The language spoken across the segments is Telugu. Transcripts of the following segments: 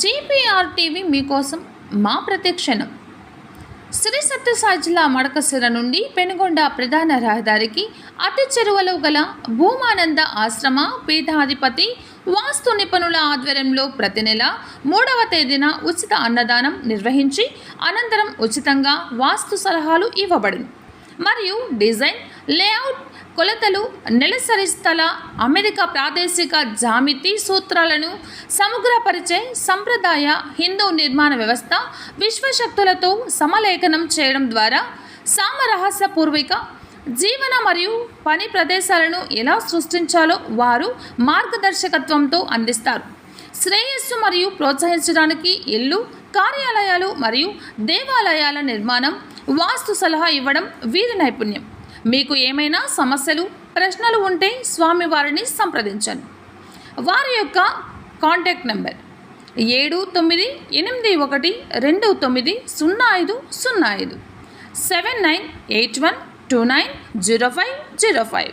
జీపీఆర్ టీవీ మీకోసం మా ప్రతిక్షణం. శ్రీ సత్యసాయి జిల్లా మడకసిర నుండి పెనుగొండ ప్రధాన రహదారికి అతి చెరువలో గల భూమానంద ఆశ్రమ పీఠాధిపతి వాస్తు నిపుణుల ఆధ్వర్యంలో ప్రతి నెల మూడవ తేదీన ఉచిత అన్నదానం నిర్వహించి అనంతరం ఉచితంగా వాస్తు సలహాలు ఇవ్వబడును. మరియు డిజైన్ లేఅవుట్ కొలతలు నెలసరి స్థల అమెరికా ప్రాదేశిక జామితి సూత్రాలను సమగ్రపరిచే సంప్రదాయ హిందూ నిర్మాణ వ్యవస్థ విశ్వశక్తులతో సమలేఖనం చేయడం ద్వారా సామరహస్యపూర్వక జీవన మరియు పని ప్రదేశాలను ఎలా సృష్టించాలో వారు మార్గదర్శకత్వంతో అందిస్తారు. శ్రేయస్సు మరియు ప్రోత్సహించడానికి ఇల్లు కార్యాలయాలు మరియు దేవాలయాల నిర్మాణం వాస్తు సలహా ఇవ్వడం వీరి నైపుణ్యం. మీకు ఏమైనా సమస్యలు ప్రశ్నలు ఉంటే స్వామివారిని సంప్రదించండి. వారి యొక్క కాంటాక్ట్ నెంబర్ ఏడు తొమ్మిది ఎనిమిది ఒకటి రెండు తొమ్మిది సున్నా ఐదు సున్నా ఐదు seven nine eight one two nine zero five zero five.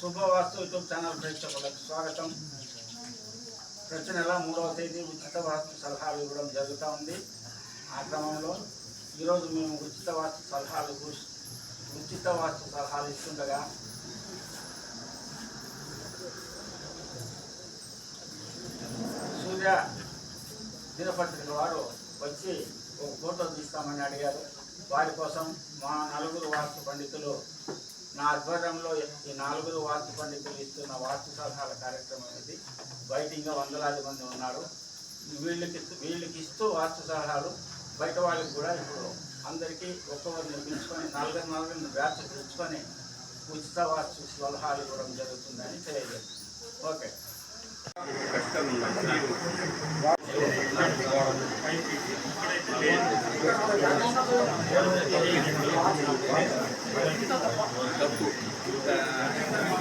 Shubhavastu YouTube channel ప్రేక్షకులకు స్వాగతం. ప్రతి నెల మూడవ తేదీ ఉచిత వాస్తు సలహాలు ఇవ్వడం జరుగుతూ ఉంది. ఆ క్రమంలో ఈరోజు మేము ఉచిత వాస్తు సలహాలు ఉచిత వాస్తు సలహాలు ఇస్తుండగా సూర్య దినపత్రిక వారు వచ్చి ఒక ఫోటో తీస్తామని అడిగారు. వారి కోసం మా నలుగురు వాస్తు పండితులు నా ఆధ్వర్యంలో ఈ నాలుగురు వాస్తు పండితులు ఇస్తున్న వాస్తు సలహాల కార్యక్రమం ఇది బయట ఇంకా వందలాది మంది ఉన్నారు. వీళ్ళకి వీళ్ళకి ఇస్తూ వాస్తు సలహాలు బయట వాళ్ళకి కూడా ఇప్పుడు అందరికీ ఒక్కొక్కరిని పిలుచుకొని నలుగురు నాలుగు బ్యాచ్ పిలుచుకొని ఉచిత వాస్తు సలహాలు ఇవ్వడం జరుగుతుందని తెలియజేస్తుంది. ఓకే.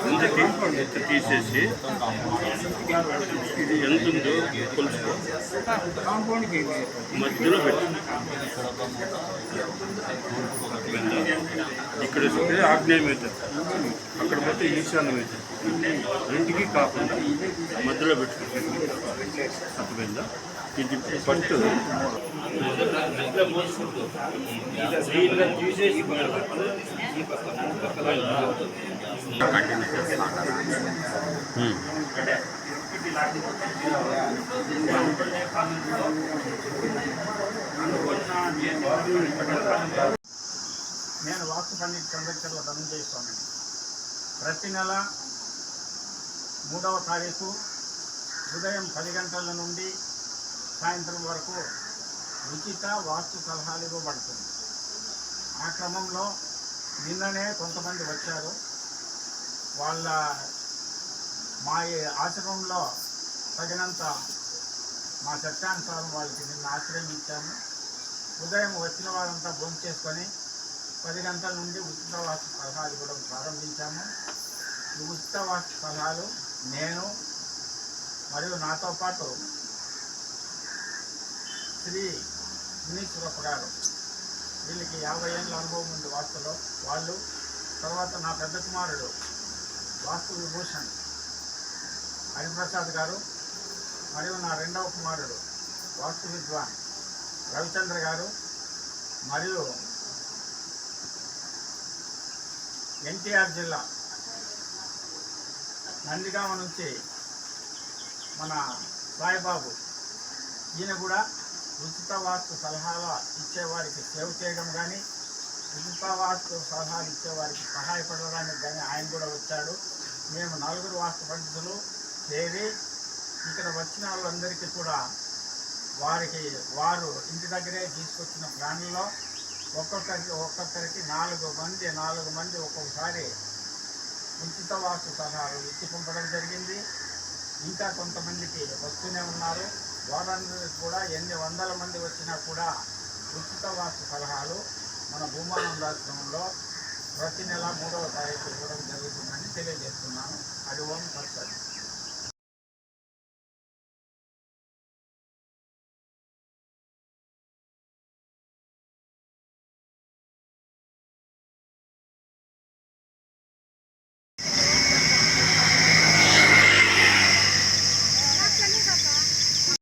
ముందుకి ఎత్త తీసేసి ఇది ఎంత ఉందో కొలుసుకో మధ్యలో పెట్టు ఇక్కడ వస్తే ఆగ్నేయం అవుతుంది అక్కడ పోతే ఈశాన్యం అవుతుంది రెండుకి కాకుండా మధ్యలో పెట్టుకుంటుంది అర్థమైందా? ఇది పట్టు. నేను వాస్తు పండిత చంద్రచర్ల ధనంజయ స్వామిని ప్రతి నెల మూడవ తారీఖు ఉదయం పది గంటల నుండి సాయంత్రం వరకు ఉచిత వాస్తు సలహాలు ఇవ్వబడుతుంది. ఆ క్రమంలో నిన్ననే కొంతమంది వచ్చారు. వాళ్ళ మా ఈ ఆశ్రమంలో తగినంత మా చట్టానుసారం వాళ్ళకి నిన్న ఆశ్రయం ఇచ్చాము ఉదయం వచ్చిన వారంతా భోజనం చేసుకొని పది గంటల నుండి ఉచిత వాస్తు సలహాలు ఇవ్వడం ప్రారంభించాము. ఈ ఉచిత వాస్తు సలహాలు నేను మరియు నాతో పాటు శ్రీ మునీశ్వరప్ప గారు. వీళ్ళకి యాభై ఏళ్ళ అనుభవం ఉంది వాస్తులో వాళ్ళు తర్వాత నా పెద్ద కుమారుడు వాస్తు విభూషణ్ హరిప్రసాద్ గారు మరియు నా రెండవ కుమారుడు వాస్తు విద్వాన్ రవిచంద్ర గారు మరియు ఎన్టీఆర్ జిల్లా నందిగామ నుంచి మన సాయిబాబు. ఈయన కూడా ఉచిత వాస్తు సలహాలు ఇచ్చేవారికి సేవ్ చేయడం కానీ ఉచిత వాస్తు సలహాలు ఇచ్చేవారికి సహాయపడడానికి కానీ ఆయన కూడా వచ్చాడు. మేము నలుగురు వాస్తు పండితులు చేరి ఇక్కడ వచ్చిన వాళ్ళందరికీ కూడా వారికి వారు ఇంటి దగ్గరే తీసుకొచ్చిన ప్లాన్లలో ఒక్కొక్కరికి ఒక్కొక్కరికి నాలుగు మంది నాలుగు మంది ఒక్కొక్కసారి ఉచిత వాసు సలహాలు ఇచ్చి పంపడం జరిగింది. ఇంకా కొంతమందికి వస్తూనే ఉన్నారు. వారందరికి కూడా ఎన్ని వందల మంది వచ్చినా కూడా ఉచిత వాసు సలహాలు మన భూమానందాశ్రమంలో ప్రతి నెల మూడవ తారీఖు ఇవ్వడం జరుగుతుందని తెలియజేస్తున్నాను. అది ఓం పర్సన్